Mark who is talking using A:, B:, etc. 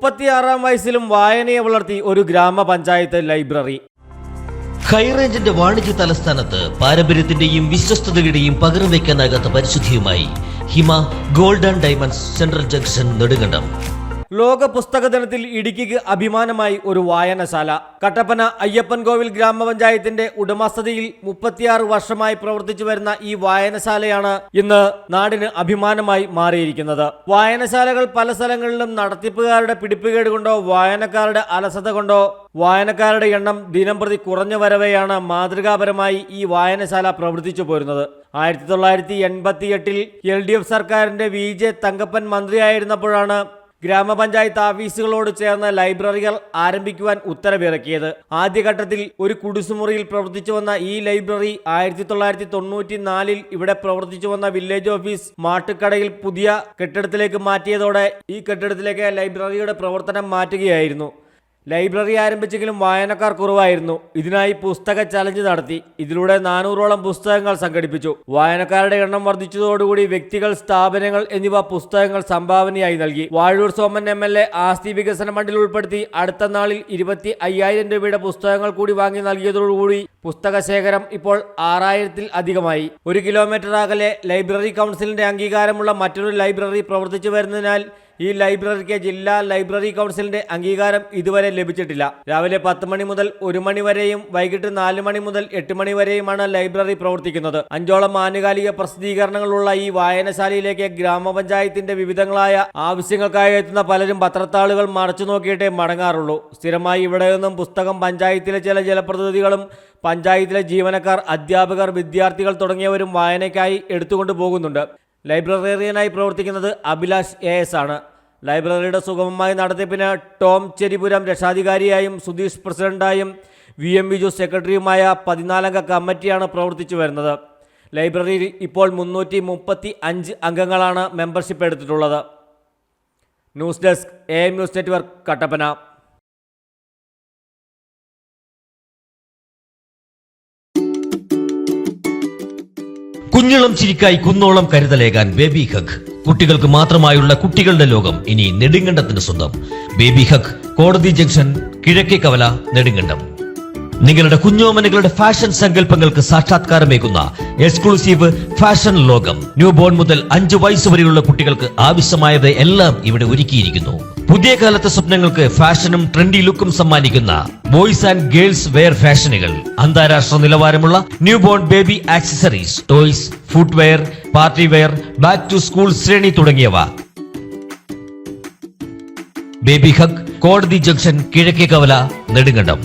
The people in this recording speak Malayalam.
A: മുപ്പത്തിയാറാം വയസ്സിലും വായനയെ വളർത്തി ഒരു ഗ്രാമപഞ്ചായത്ത് ലൈബ്രറി.
B: ഹൈറേഞ്ചിന്റെ വാണിജ്യ തലസ്ഥാനത്ത് പാരമ്പര്യത്തിന്റെയും വിശ്വസ്തതയുടെയും പകരം വയ്ക്കാനാകാത്ത പരിശുദ്ധിയുമായി Hima gold and diamonds central junction Nedumkandam.
A: ലോക പുസ്തക ദിനത്തിൽ ഇടുക്കിക്ക് അഭിമാനമായി ഒരു വായനശാല. കട്ടപ്പന അയ്യപ്പൻ കോവിൽ ഗ്രാമപഞ്ചായത്തിന്റെ ഉടമസ്ഥതയിൽ മുപ്പത്തിയാറ് വർഷമായി പ്രവർത്തിച്ചു വരുന്ന ഈ വായനശാലയാണ് ഇന്ന് നാടിന് അഭിമാനമായി മാറിയിരിക്കുന്നത്. വായനശാലകൾ പല സ്ഥലങ്ങളിലും നടത്തിപ്പുകാരുടെ പിടിപ്പുകേട് കൊണ്ടോ വായനക്കാരുടെ അലസത കൊണ്ടോ വായനക്കാരുടെ എണ്ണം ദിനം പ്രതി കുറഞ്ഞു വരവെയാണ് മാതൃകാപരമായി ഈ വായനശാല പ്രവർത്തിച്ചു പോരുന്നത്. ആയിരത്തി തൊള്ളായിരത്തി എൺപത്തി എട്ടിൽ എൽ ഡി എഫ് സർക്കാരിന്റെ വി ജെ തങ്കപ്പൻ മന്ത്രിയായിരുന്നപ്പോഴാണ് ഗ്രാമപഞ്ചായത്ത് ഓഫീസുകളോട് ചേർന്ന് ലൈബ്രറികൾ ആരംഭിക്കുവാൻ ഉത്തരവിറക്കിയത്. ആദ്യഘട്ടത്തിൽ ഒരു കുടിസുമുറിയിൽ പ്രവർത്തിച്ചു വന്ന ഈ ലൈബ്രറി ആയിരത്തി തൊള്ളായിരത്തി തൊണ്ണൂറ്റി നാലിൽ ഇവിടെ പ്രവർത്തിച്ചു വന്ന വില്ലേജ് ഓഫീസ് മാട്ടുക്കടയിൽ പുതിയ കെട്ടിടത്തിലേക്ക് മാറ്റിയതോടെ ഈ കെട്ടിടത്തിലേക്ക് ലൈബ്രറിയുടെ പ്രവർത്തനം മാറ്റുകയായിരുന്നു. ലൈബ്രറി ആരംഭിച്ചെങ്കിലും വായനക്കാർ കുറവായിരുന്നു. ഇതിനായി പുസ്തക ചലഞ്ച് നടത്തി. ഇതിലൂടെ നാനൂറോളം പുസ്തകങ്ങൾ സംഘടിപ്പിച്ചു. വായനക്കാരുടെ എണ്ണം വർദ്ധിച്ചതോടുകൂടി വ്യക്തികൾ സ്ഥാപനങ്ങൾ എന്നിവ പുസ്തകങ്ങൾ സംഭാവനയായി നൽകി. Vazhoor Soman M L A ആസ്തി വികസന ഫണ്ടിൽ ഉൾപ്പെടുത്തി അടുത്ത നാളിൽ ഇരുപത്തി അയ്യായിരം രൂപയുടെ പുസ്തകങ്ങൾ കൂടി വാങ്ങി നൽകിയതോടുകൂടി പുസ്തക ശേഖരം ഇപ്പോൾ ആറായിരത്തിൽ അധികമായി. ഒരു കിലോമീറ്റർ അകലെ ലൈബ്രറി കൗൺസിലിന്റെ അംഗീകാരമുള്ള മറ്റൊരു ലൈബ്രറി പ്രവർത്തിച്ചു വരുന്നതിനാൽ ഈ ലൈബ്രറിക്ക് ജില്ലാ ലൈബ്രറി കൗൺസിലിന്റെ അംഗീകാരം ഇതുവരെ ലഭിച്ചിട്ടില്ല. രാവിലെ പത്ത് മണി മുതൽ ഒരു മണി വരെയും വൈകിട്ട് നാല് മണി മുതൽ എട്ട് മണി വരെയുമാണ് ലൈബ്രറി പ്രവർത്തിക്കുന്നത്. അഞ്ചോളം ആനുകാലിക പ്രസിദ്ധീകരണങ്ങളുള്ള ഈ വായനശാലയിലേക്ക് ഗ്രാമപഞ്ചായത്തിന്റെ വിവിധങ്ങളായ ആവശ്യങ്ങൾക്കായി എത്തുന്ന പലരും പത്രത്താളുകൾ മറച്ചു നോക്കിയിട്ടേ മടങ്ങാറുള്ളൂ. സ്ഥിരമായി ഇവിടെ നിന്നും പുസ്തകം പഞ്ചായത്തിലെ ചില ജലപ്രതിനിധികളും പഞ്ചായത്തിലെ ജീവനക്കാർ അധ്യാപകർ വിദ്യാർത്ഥികൾ തുടങ്ങിയവരും വായനയ്ക്കായി എടുത്തുകൊണ്ട് പോകുന്നുണ്ട് ലൈബ്രറിയനായി പ്രവർത്തിക്കുന്നത് അഭിലാഷ് എ എസ് ആണ്. ലൈബ്രറിയുടെ സുഗമമായ നടത്തിപ്പിന് ടോം ചെരിപുരം രക്ഷാധികാരിയായും സുധീഷ് പ്രസിഡന്റായും വി എം ബിജു സെക്രട്ടറിയുമായ പതിനാലംഗ കമ്മിറ്റിയാണ് പ്രവർത്തിച്ചു വരുന്നത്. ലൈബ്രറിയിൽ ഇപ്പോൾ മുന്നൂറ്റി മുപ്പത്തി അഞ്ച് അംഗങ്ങളാണ് മെമ്പർഷിപ്പ് എടുത്തിട്ടുള്ളത്. News desk a news network Kattappana.
B: കുഞ്ഞിളം ചിരിക്കായി കുന്നോളം കരുതലേകാൻ ബേബി ഹഗ്. കുട്ടികൾക്ക് മാത്രമായുള്ള കുട്ടികളുടെ ലോകം ഇനി നെടുങ്കണ്ടത്തിന് സ്വന്തം. ബേബി ഹഗ് കോടതി ജംഗ്ഷൻ കിഴക്കേ കവല നെടുങ്കണ്ടം. നിങ്ങളുടെ കുഞ്ഞോമനകളുടെ ഫാഷൻ സങ്കല്പങ്ങൾക്ക് സാക്ഷാത്കാരമേകുന്ന എക്സ്ക്ലൂസീവ് ഫാഷൻ ലോകം. ന്യൂ ബോൺ മുതൽ അഞ്ചു വയസ്സ് വരെയുള്ള കുട്ടികൾക്ക് ആവശ്യമായത് എല്ലാം ഇവിടെ ഒരുക്കിയിരിക്കുന്നു. പുതിയ കാലത്തെ സ്വപ്നങ്ങൾക്ക് ഫാഷനും ട്രെൻഡി ലുക്കും സമ്മാനിക്കുന്ന ബോയ്സ് ആൻഡ് ഗേൾസ് വെയർ ഫാഷനുകൾ. അന്താരാഷ്ട്ര നിലവാരമുള്ള newborn baby accessories toys footwear party wear back to school ശ്രേണി തുടങ്ങിയവ. ബേബി ഹക് കോടതി ജംഗ്ഷൻ കിഴക്കേ കവല നെടുങ്കണ്ടം.